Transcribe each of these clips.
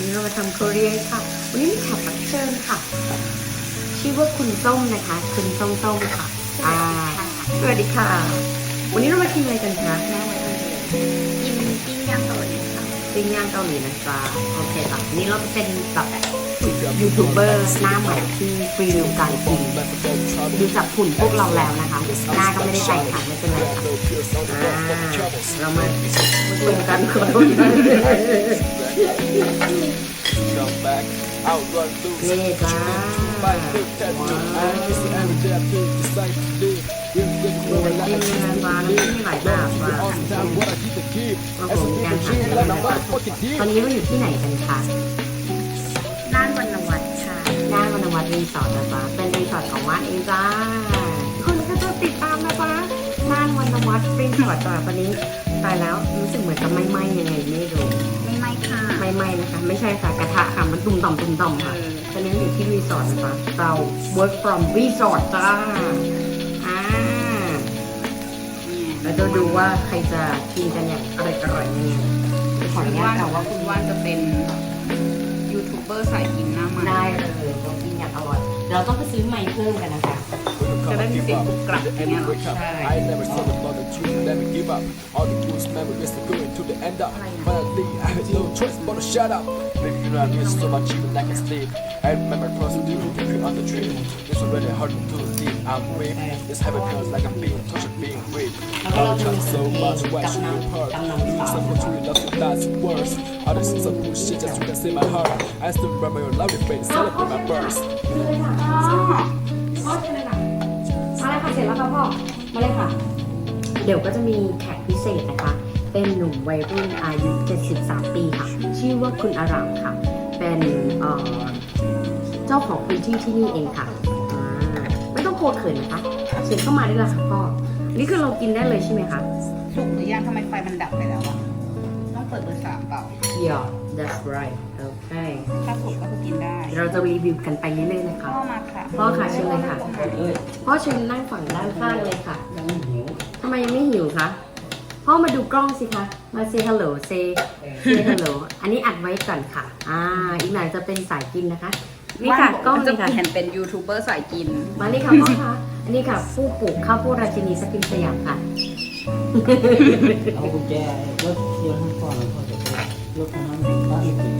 วันนี้เรามาทำโคเรียนค่ะ วันนี้มีแขกรับเชิญค่ะ ชื่อว่าคุณส้มนะคะ คุณส้มส้มค่ะอ่าสวัสดีค่ะ วันนี้เรามากินอะไรกันคะแม่วันนี้กินปิ้งย่างเกาหลีค่ะปิ้งย่างเกาหลีนะจ๊ะโอเคค่ะวันนี้เราจะเป็นแบบยูทูบเบอร์หน้าใหม่ที่รีวิวการกินดูจากหุ่นพวกเราแล้วนะคะหน้าก็ไม่ได้ใจค่ะไม่เป็นไรค่ะอ่าเรามาชมกันขอโทษ outrun lose. นี่จ้า Fight through that new I miss it every day I feel decide to live. Really, really ดู more น้ำ like จิ้ม a นะฟ้าน้ำจิ้มมีหลายแบบมา All the time, what I keep the keep. มา As ผ a มการ people หา dream, like เลย I'm ค่ะ motherfucking ตอนนี้เราอยู่ที่ไหนกันคะน่านวรรณวัฒน์ค่ะย่านวรรณวัฒน์รีสอร์ทนะจ๊ะเป็นรีสอร์ทของว่านเองจ้าคุณก็จะติดตามนะจ๊ะน่านวรรณวัฒน์รีสอร์ทจ้ะตอนนี้ตายแล้วรู้สึกเหมือนจะไม่ไหม้ยังไงไม่รู้ ไม่ไม่ค่ะไม่ไหม้นะคะ ไม่ใช่ค่ะกระทะค่ะ มันตุ่มต่อมตุ่มต่อมค่ะตอนนี้อยู่ที่รีสอร์ทนะคะเรา work from resort จ้าอ่าเราจะดูว่าใครจะกินกันอย่างอร่อยอร่อยๆเนี่ยขออนุญาว่าตแต่ค่ะว่าคุณว่านจะเป็นยูทูบเบอร์สายกินหน้าใหม่ได้เลยเรากินอย่างอร่อย เราต้องไปซื้อไมค์เพิ่มกันนะคะ จะได้มีเสียงกรุบกรับอย่างเงี้ยเหรอ Wake up. ใช่ I never saw about the truth, never give up. All the good memories are going to the end up. Finally, I had no choice but to shut up. Baby, you know I miss so much even I can sleep. I remember close to you, you on the dream. It's already hard to leave. I'm weak. It's heavy feels like I'm being tortured, being weak. I'm trying so much, why should you hurt? Doing something to you, love you, that's worse. All this is some bullshit, just you can see my heart. I still remember your lovely face, celebrate my birth. พ่อเ ร็จแล้วค่ะพ่อ มาเลยค่ะ เดี๋ยวก็จะมีแขกพิเศษนะคะ เป็นหนุ่มวัยรุ่นอายุ 73 ปีค่ะ ชื่อว่าคุณอารามค่ะ เป็นเอ่อเจ้าของพื้นที่ที่นี่เองค่ะอ่าไม่ต้องโกรธเขินนะคะเชิญเข้ามาได้เลยค่ะพ่ออันนี่คือเรากินได้เลยใช่ไหมคะสุกหรือยังทำไมไฟมันดับไปแล้วอะต้องเปิดเบอร์สามเปล่า Yeah that's right okay ถ้าสุกก็คือกินได้ เราจะรีวิวกันไปเรื่อยๆนะคะเข้ามาค่ะ พ่อค่ะเชิญเลยค่ะ พ่อเชิญนั่งฝั่งด้านข้างเลยค่ะยังไม่หิวทำไมยังไม่หิวคะ พ่อมาดูกล้องสิคะ มาเซฮัลโหลเซเซฮัลโหลอันนี้อัดไว้ก่อนค่ะ อ่า อีกหน่อยจะเป็นสายกินนะคะ นี่ค่ะกล้องจะนี่ค่ะเปลี่ยนเป็นยูทูบเบอร์สายกิน มานี่ค่ะพ่อคะอันนี้ค่ะ ผู้ปลูกข้าวโพดราชินีสกินสยามค่ะ เอากุญแจรถเดี๋ยวให้พ่อแล้วพ่อจะไปรถคันนั้นก็อีกทีอ๋อ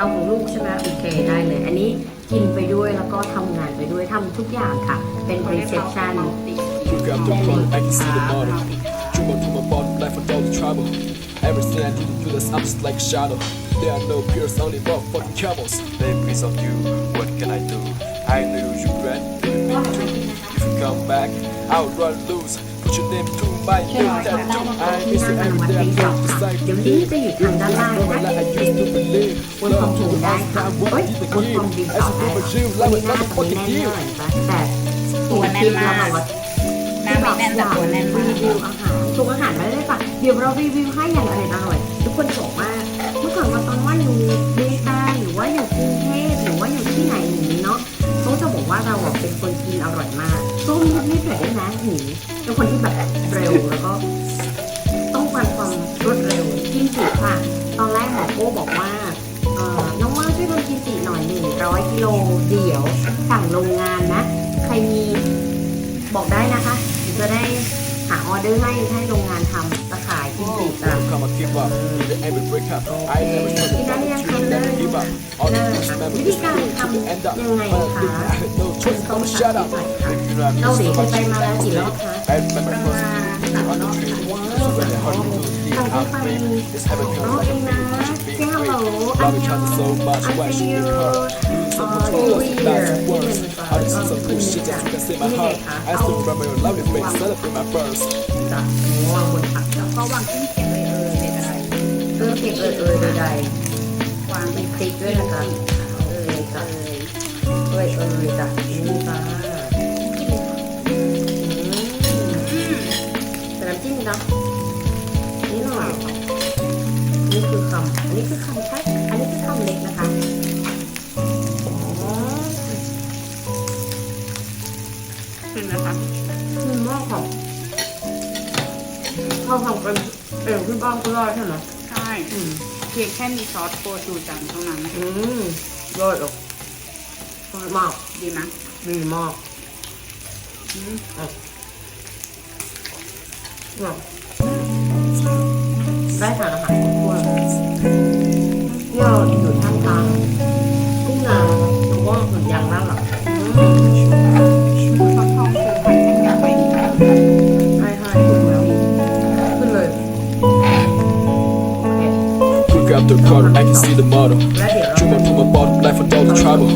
เอาของลูกใช่ไหมโอเคได้เลย อันนี้กินไปด้วยแล้วก็ทำงานไปด้วยทำทุกอย่างค่ะ เป็นรีเซพชัน Look up the front, I can see the bottle. Dribble to my bottom, life with all the trouble. Everything I do to you, that's I'm just like a shadow. There are no peers, only about fucking camels. Baby, piece of you, what can I do? I know you regret, you me too. If you come back, I'll run loose. Put your name to my เชิญ name ทำได้ tattoo. นะคะ I ที่ miss นั่ง it ใน every วัด day. รี I สอร์ท feel ค่ะ decide เดี๋ยว to นี้ live. จะอยู่ทางด้านล่าง Never นะคะ like I used to believe. บนความสูงได้ค่ะ Love เฮ้ย you, บนความรีสอร์ทได้ As ค่ะ a วัน river, นี้ you หน้า love ตรง it, แน่น motherfucking หน่อย deal. จ้ะแต่ตัวแน่นมากว่าหน้าไม่แน่นแต่ตัวแน่นมาก รีวิวอาหารทุกอาหารไม่ได้ค่ะเดี๋ยวเรารีวิวให้อย่างอร่อยอร่อยทุกคนบอกว่าเมื่อก่อนมาตอนว่าอยู่เบตาหรือว่าอยู่กรุงเทพหรือว่าอยู่ที่ไหนอย่างนี้เนาะเขาจะบอกว่าเราอะเป็นคนกินอร่อยมาก ส้มนิดๆหน่อยได้นะหิวเป็นคนที่แบบเร็วแล้วก็ต้องการความรวดเร็วกินจิค่ะ ตอนแรกหมอโก้บอกว่าเอ่อน้องว่าช่วยทำกินจิหน่อยหนึ่งร้อยกิโลเดี๋ยวสั่งโรงงานนะ ใครมีบอกได้นะคะเดี๋ยวจะได้หาออเดอร์ให้ให้โรงงานทำตะขายกินจิจ้ะ Come and give up, in the end we break up. I never told กิน you ได้หรือยัง to คะเลิ never ก give up. All เลิ the ก good ค่ะ memories วิธีการ to ทำ the end up. ยังไงคะ I had no choice ต้ but อง to สา shut ธิต up. ห เราเคยไปมาแล้วกี่รอบคะประมาณสามรอบค่ะว้าวเราได้ปรอบเองนะเจ้าโหลอันยองอันเดียวอ๋อดูดีเลยที่เป็นแบบที่ไหนคะเอาจากวางบนผักแล้วก็วางที่เก็บเลยเออเด็ดอะไรเออเก็บเออเออใดๆวางเป็นติ๊กด้วยนะคะเออจ้ะเออเออจ้ะนี่จ้ะ ขึ้นนะคะคือหม้อของเราทำกันเองที่บ้านก็ได้ใช่ไหมใช่อืมเพียงแค่มีซอสโคจูจังเท่านั้น อืมยอดอกยอดมากดีไหมดีมากอืมอะเนี่ยได้ทานอาหารครบถ้วนเนี่ยเราอยู่ท่ I can see the model. Dream from my bottom, life without the trouble.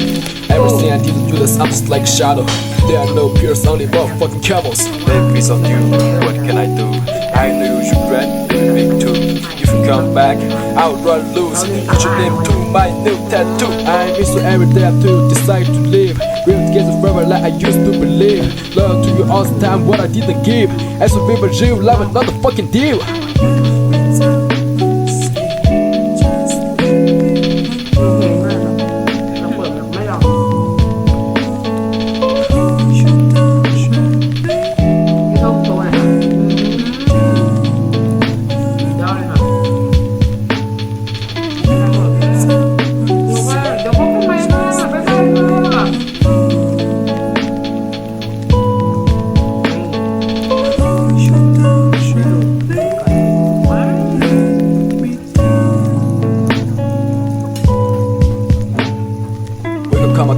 Everything I did to this, I'm just like a shadow. There are no peers, only fucking camels. Memories on you, what can I do? I knew you ran, big too. If you come back, I'll run loose. Put your name to my new tattoo. I miss you every day I do decide to live. We'll together forever like I used to believe. Love to you all the time, what I didn't give. As a river, you love another fucking deal.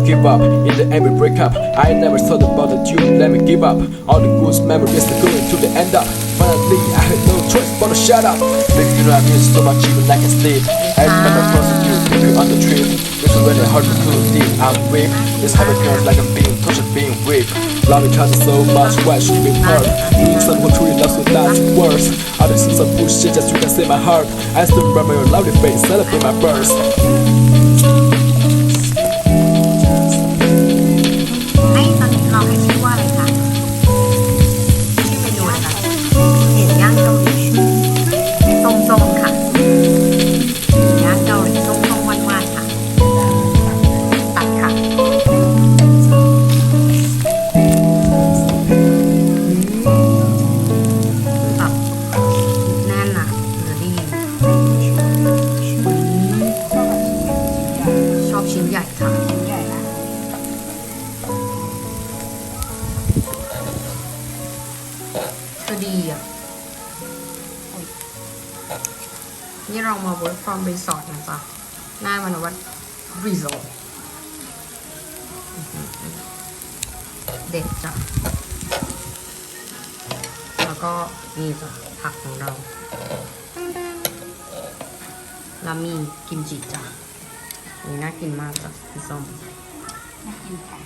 Give up, in the end we break up. I never thought about that you let me give up. All the good memories are going to the end up. Finally I had no choice but to shut up. Baby you know I so much even I can sleep. I remember crossing you, pick you on the trip. It's already hard to do deep, I'm weak This habit feels like I'm being tortured, being weak Love each other so much, why should we hurt? Doing someone truly loves without words All this is some bullshit, just you can see my heart. I still remember your lovely face, celebrate my birth นี่เรามา work from resort นะจ๊ะหน้ามันวัด resort อื้อหือเด็ดจ้ะ แล้วก็นี่จ้ะผักของเราแล้วมีกิมจิจ้ะนนี่น่ากินมากจ้ะพี่ส้มน่ากินค่ะ